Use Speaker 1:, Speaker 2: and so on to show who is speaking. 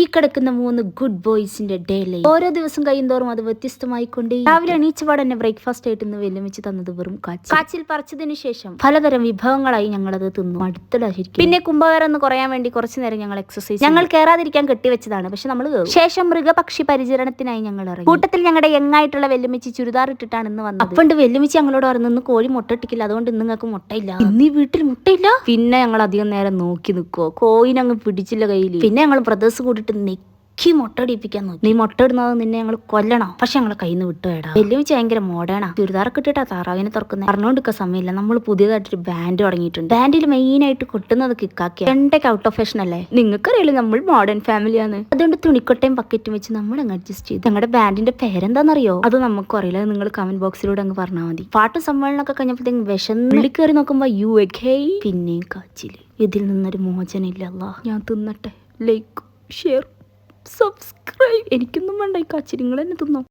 Speaker 1: ഈ കിടക്കുന്ന മൂന്ന് ഗുഡ് ബോയ്സിന്റെ ഡേ ലൈഫ് ഓരോ ദിവസം കഴിയുന്തോറും അത് വ്യത്യസ്തമായി കൊണ്ട് രാവിലെ എണീച്ചപാട് തന്നെ ബ്രേക്ക്ഫാസ്റ്റ് ആയിട്ട് ഇന്ന് വെല്ലുമിച്ച് തന്നത് വെറും കാച്ചിൽ. കാച്ചിൽ പറിച്ചതിന് ശേഷം പലതരം വിഭവങ്ങളായി ഞങ്ങളത് തിന്നു. അടുത്തില്ല ശരിക്കും. പിന്നെ കുംഭകരം എന്ന് കുറയാൻ വേണ്ടി കുറച്ചു നേരം ഞങ്ങൾ എക്സസൈസ് ഞങ്ങൾ കയറാതിരിക്കാൻ കെട്ടിവെച്ചതാണ്. പക്ഷെ നമ്മൾ ശേഷം മൃഗപക്ഷി പരിചരണത്തിനായി ഞങ്ങൾ ഇറങ്ങി. കൂട്ടത്തിൽ ഞങ്ങളുടെ യങ്ങായിട്ടുള്ള വെല്ലുമിച്ച് ചുരിദാർ ഇട്ടിട്ടാണ് ഇന്ന് വന്നത്. അപ്പണ്ട് വെല്ലുമിച്ച് ഞങ്ങളോട് പറഞ്ഞു ഇന്ന് കോഴി മുട്ടട്ടിക്കില്ല അതുകൊണ്ട് ഇന്ന് നിങ്ങൾക്ക് മുട്ടയില്ല. ഇന്ന് ഈ വീട്ടിൽ മുട്ടയില്ല? പിന്നെ ഞങ്ങൾ അധികം നേരം നോക്കി നിൽക്കുവോ കോയിനങ്ങ് പിടിച്ചില്ല കയ്യിൽ പിന്നെ ഞങ്ങൾ ബ്രദേഴ്സ് നെക്കി മുട്ട ഇടിപ്പിക്കാൻ നോക്കി. നീ മുട്ട ഇടുന്നത് നിന്നെ ഞങ്ങൾ കൊല്ലണോ? പക്ഷെ ഞങ്ങളെ കയ്യിൽ നിന്ന് വിട്ടുപോയടാ. വെല്ലുവിച്ച് ഭയങ്കര മോഡേണാ. ചുരിദാറൊക്കെ ഇട്ടിട്ടാ താറാവിനെ തുറക്കുന്നത് പറഞ്ഞുകൊണ്ടിരിക്കാൻ സമയമില്ല. നമ്മൾ പുതിയതായിട്ടൊരു ബാൻഡ് തുടങ്ങിയിട്ടുണ്ട്. ബാൻഡിൽ മെയിൻ ആയിട്ട് കൊട്ടുന്നത് കിക്കാക്കിയ. രണ്ടൊക്കെ ഔട്ട് ഓഫ് ഫാഷൻ അല്ലേ? നിങ്ങൾക്കറിയില്ല നമ്മൾ മോഡേൺ ഫാമിലിയാണ് അതുകൊണ്ട് തുണിക്കൊട്ടയും ബക്കറ്റും വെച്ച് നമ്മൾ അങ്ങ് അഡ്ജസ്റ്റ് ചെയ്തു. ഞങ്ങളുടെ ബാൻഡിന്റെ പേരെന്താണെന്നറിയോ അത് നമുക്ക് അറിയില്ല. നിങ്ങൾ കമന്റ് ബോക്സിലൂടെ അങ്ങ് പറഞ്ഞാൽ മതി. പാട്ട് സമ്മേളനമൊക്കെ കഴിഞ്ഞപ്പോഴത്തേക്കും വിഷം കയറി നോക്കുമ്പോ യു എ പിന്നെയും കാച്ചിൽ. ഇതിൽ നിന്നൊരു മോചനമില്ല ഞാൻ തിന്നട്ടെ. ലൈക്ക്. ഷെയർ സബ്സ്ക്രൈബ് എനിക്കൊന്നും വേണ്ട ഈ കാച്ചിരി നിങ്ങൾ തന്നെ തിന്നോ.